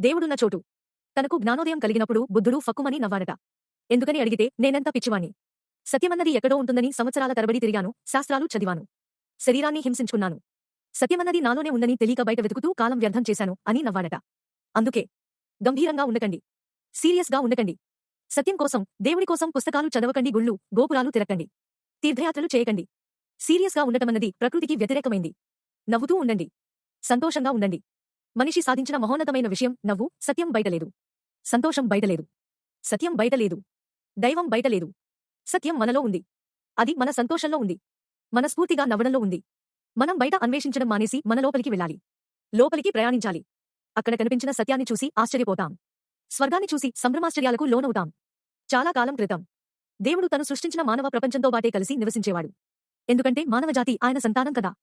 దేవుడున్న చోటు. తనకు జ్ఞానోదయం కలిగినప్పుడు బుద్ధుడు ఫక్కుమని నవ్వాడట. ఎందుకని అడిగితే నేనెంత పిచ్చివాణి సత్యమన్నది ఎక్కడో ఉంటుందని సంవత్సరాల తరబడి తిరిగాను శాస్త్రాలు చదివాను. శరీరాన్ని హింసించుకున్నాను. సత్యమన్నది నాలోనే ఉందని తెలియక బయట వెతుకుతూ కాలం వ్యర్థం చేశాను అని నవ్వాడట. అందుకే గంభీరంగా ఉండకండి. సీరియస్గా ఉండకండి. సత్యం కోసం దేవుడి కోసం పుస్తకాలు చదవకండి గుళ్ళు గోపురాలు తిరక్కండి. తీర్థయాత్రలు చేయకండి. సీరియస్గా ఉండటమన్నది ప్రకృతికి వ్యతిరేకమైంది. నవ్వుతూ ఉండండి. సంతోషంగా ఉండండి. మనిషి సాధించిన మహోన్నతమైన విషయం నవ్వు సత్యం బయటలేదు. సంతోషం బయటలేదు. సత్యం బయటలేదు. దైవం బయటలేదు. సత్యం మనలో ఉంది. అది మన సంతోషంలో ఉంది. మన స్ఫూర్తిగా నవ్వడంలో ఉంది. మనం బయట అన్వేషించడం మానేసి మన లోపలికి వెళ్ళాలి. లోపలికి ప్రయాణించాలి. అక్కడ కనిపించిన సత్యాన్ని చూసి ఆశ్చర్యపోతాం. స్వర్గాన్ని చూసి సంభ్రమాశ్చర్యాలకు లోనవుతాం. చాలా కాలం క్రితం. దేవుడు తను సృష్టించిన మానవ ప్రపంచంతో బాటే కలిసి నివసించేవాడు. ఎందుకంటే మానవజాతి ఆయన సంతానం కదా.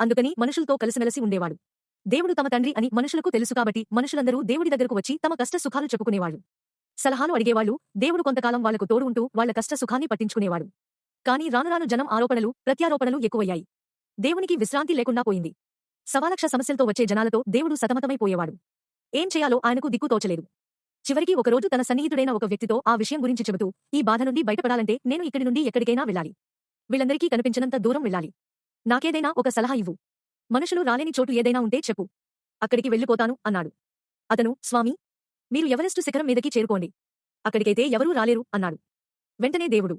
అందుకని మనుషులతో కలిసిమెలిసి ఉండేవాడు. దేవుడు తమ తండ్రి అని మనుషులకు తెలుసు కాబట్టి మనుషులందరూ దేవుడి దగ్గరకు వచ్చి తమ కష్ట సుఖాలు చెప్పుకునేవాళ్ళు. సలహాలు అడిగేవాళ్ళు దేవుడు కొంతకాలం వాళ్ళకు తోడు ఉంటూ వాళ్ళ కష్ట సుఖాన్ని పట్టించుకునేవాడు. కానీ రానురాను జనం ఆరోపణలు ప్రత్యారోపణలు ఎక్కువయ్యాయి. దేవునికి విశ్రాంతి లేకుండా పోయింది. సవాలక్ష సమస్యలతో వచ్చే జనాలతో దేవుడు సతమతమైపోయేవాడు ఏం చేయాలో ఆయనకు దిక్కు తోచలేదు. చివరికి ఒకరోజు తన సన్నిహితుడైన ఒక వ్యక్తితో ఆ విషయం గురించి చెబుతూ ఈ బాధ నుండి బయటపడాలంటే నేను ఇక్కడి నుండి ఎక్కడికైనా వెళ్ళాలి. వీళ్ళందరికీ కనిపించినంత దూరం వెళ్ళాలి. నాకేదైనా ఒక సలహా ఇవ్వు. మనుషులు రాలేని చోటు ఏదైనా ఉంటే చెప్పు. అక్కడికి వెళ్ళిపోతాను అన్నాడు. అతను స్వామి మీరు ఎవరెస్టు శిఖరం మీదకి చేరుకోండి. అక్కడికైతే ఎవరూ రాలేరు అన్నాడు. వెంటనే దేవుడు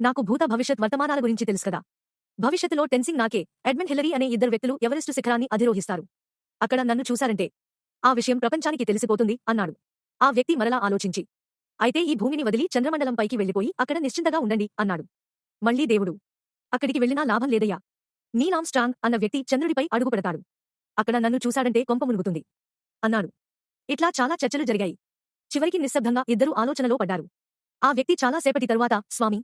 నాకు భూత భవిష్యత్ వర్తమానాల గురించి తెలుసు కదా. భవిష్యత్తులో టెన్సింగ్ నాకే ఎడ్మన్ హిల్లరీ అనే ఇద్దరు వ్యక్తులు ఎవరెస్టు శిఖరాన్ని అధిరోహిస్తారు. అక్కడ నన్ను చూశారంటే ఆ విషయం ప్రపంచానికి తెలిసిపోతుంది అన్నాడు. ఆ వ్యక్తి మరలా ఆలోచించి అయితే ఈ భూమిని వదిలి చంద్రమండలంపైకి వెళ్ళిపోయి వెళ్ళిపోయి అక్కడ నిశ్చింతగా ఉండండి అన్నాడు. మళ్ళీ దేవుడు అక్కడికి వెళ్ళినా లాభం లేదయ్యా. నీలాం స్ట్రాంగ్ అన్న వ్యక్తి చంద్రుడిపై అడుగుపడతాడు. అక్కడ నన్ను చూశాడంటే కొంప మునుగుతుంది. అన్నాడు. ఇట్లా చాలా చర్చలు జరిగాయి. చివరికి నిశ్శబ్దంగా ఇద్దరు ఆలోచనలో పడ్డారు. ఆ వ్యక్తి చాలా సేపటి తరువాత స్వామి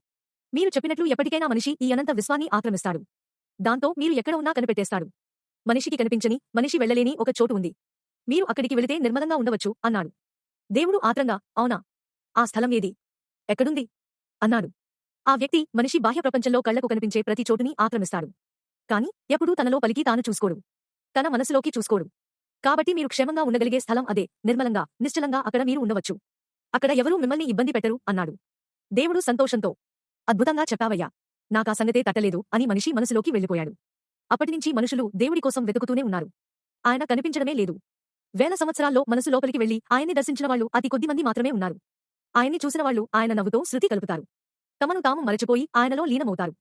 మీరు చెప్పినట్లు ఎప్పటికైనా మనిషి ఈ అనంత విశ్వాన్ని ఆక్రమిస్తాడు. దాంతో మీరు ఎక్కడ ఉన్నా కనిపెట్టేస్తాడు. మనిషికి కనిపించని మనిషి వెళ్ళలేని ఒక చోటు ఉంది. మీరు అక్కడికి వెళితే నిర్మలంగా ఉండవచ్చు అన్నాడు. దేవుడు ఆత్రంగా అవునా? ఆ స్థలం ఏది? ఎక్కడుంది? అన్నాడు. ఆ వ్యక్తి మనిషి బాహ్య ప్రపంచంలో కళ్ళకు కనిపించే ప్రతి చోటుని ఆక్రమిస్తాడు. కాని ఎప్పుడూ తనలో పలికి తాను చూసుకోడు. తన మనసులోకి చూసుకోడు. కాబట్టి మీరు క్షేమంగా ఉండగలిగే స్థలం అదే. నిర్మలంగా నిశ్చలంగా అక్కడ మీరు ఉండవచ్చు. అక్కడ ఎవరూ మిమ్మల్ని ఇబ్బంది పెట్టరు అన్నాడు. దేవుడు సంతోషంతో అద్భుతంగా చెప్పావయ్యా. నాకా సంగతే తట్టలేదు అని మనిషి మనసులోకి వెళ్ళిపోయాడు. అప్పటినుంచి మనుషులు దేవుడి కోసం వెతుకుతూనే ఉన్నారు. ఆయన కనిపించడమే లేదు. వేల సంవత్సరాల్లో మనసు లోపలికి వెళ్ళి ఆయన్ని దర్శించిన వాళ్ళు అతి కొద్ది మంది మాత్రమే ఉన్నారు. ఆయన్ని చూసిన వాళ్ళు ఆయన నవ్వుతో శృతి కలుపుతారు. తమను తాము మరచిపోయి ఆయనలో లీనమవుతారు.